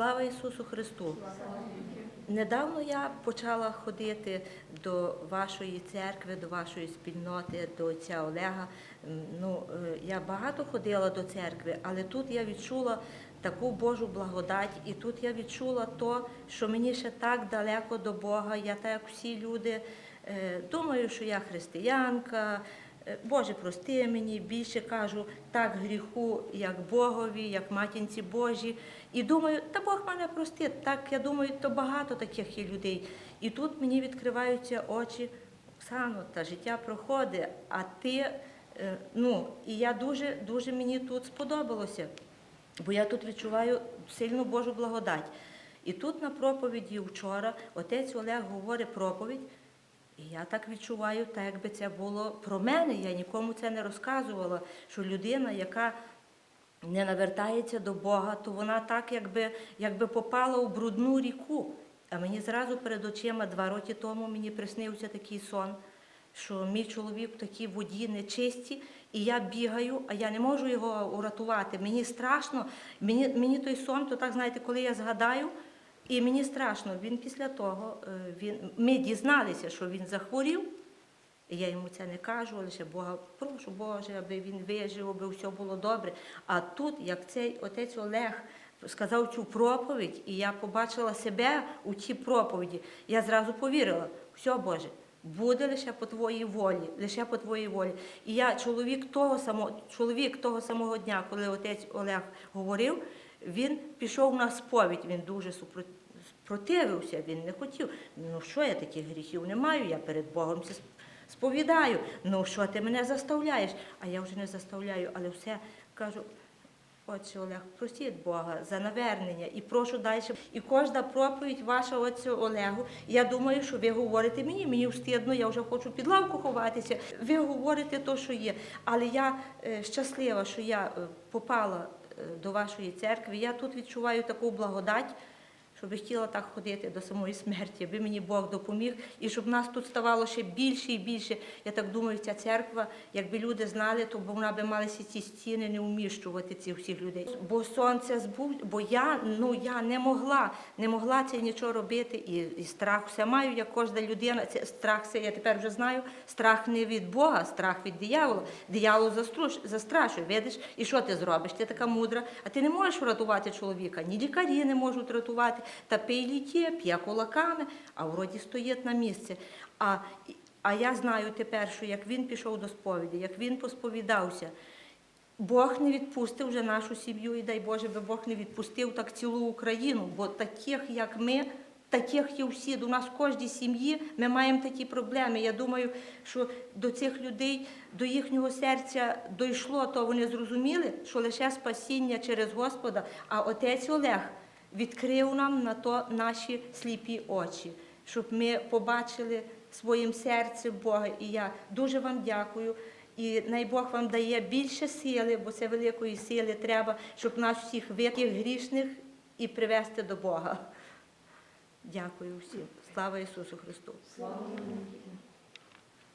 Слава Ісусу Христу! Недавно я почала ходити до вашої церкви, до вашої спільноти, до отця Олега. Ну, е, я багато ходила до церкви, але тут я відчула таку Божу благодать, і тут я відчула то, що мені ще так далеко до Бога. Я так як всі люди е, думаю, що я християнка. Е, Боже, прости мені, більше кажу так гріху, як Богові, як матінці Божі. І думаю, та Бог мене простить. Так я думаю, то багато таких є людей. І тут мені відкриваються очі. Оксано, та життя проходить, а ти, е, ну, і я дуже, дуже мені тут сподобалося, бо я тут відчуваю сильну Божу благодать. І тут на проповіді вчора отець Олег говорить проповідь, і я так відчуваю, так якби це було про мене. Я нікому це не розказувала, що людина, яка не навертається до Бога, то вона так якби, якби попала у брудну ріку. А мені зразу перед очима два роки тому мені приснився такий сон, що мій чоловік в такій воді нечисті, і я бігаю, а я не можу його урятувати. Мені страшно. Мені, мені той сон, то так знаєте, коли я згадаю, і мені страшно. Він після того, е, він, ми дізналися, що він захворів. І я йому це не кажу, лише Бога прошу, Боже, аби він вижив, аби все було добре. А тут, як цей отець Олег сказав цю проповідь, і я побачила себе у цій проповіді, я зразу повірила, все, Боже, буде лише по твоїй волі, лише по твоїй волі. І я чоловік того самого, чоловік того самого дня, коли отець Олег говорив, він пішов на сповідь, він дуже супротив противився, він не хотів. Ну що я таких гріхів не маю, я перед Богом це сповідаю. Ну що ти мене заставляєш? А я вже не заставляю, але все кажу. Отче Олег, просіть Бога за навернення і прошу далі. І кожна проповідь ваша отцю Олегу. Я думаю, що ви говорите мені, мені встидно, я вже хочу під лавку ховатися. Ви говорите те, що є. Але я е, щаслива, що я е, попала е, до вашої церкви. Я тут відчуваю таку благодать щоб хотіла так ходити до самої смерті, аби мені Бог допоміг, і щоб нас тут ставало ще більше і більше. Я так думаю, ця церква, якби люди знали, то вона би малися ці стіни не вміщувати цих всіх людей. Бо сонце збув, бо я ну я не могла, не могла це нічого робити. І, і страх все маю, як кожна людина. Це страх, це я тепер вже знаю. Страх не від Бога, страх від диявола. Диявол застрашує. Видиш, і що ти зробиш? Ти така мудра, а ти не можеш врятувати чоловіка. Ні лікарі не можуть рятувати та пий літі, п'є кулаками, а вроді стоїть на місці. А, а я знаю тепер, що як він пішов до сповіді, як він посповідався, Бог не відпустив вже нашу сім'ю, і дай Боже, би Бог не відпустив так цілу Україну, бо таких, як ми, таких є всі. У нас в кожній сім'ї ми маємо такі проблеми. Я думаю, що до цих людей, до їхнього серця дійшло, то вони зрозуміли, що лише спасіння через Господа, а отець Олег відкрив нам на то наші сліпі очі, щоб ми побачили своїм серцем Бога. І я дуже вам дякую. І най Бог вам дає більше сили, бо це великої сили треба, щоб нас всіх витих грішних і привести до Бога. Дякую всім. Слава Ісусу Христу! Слава.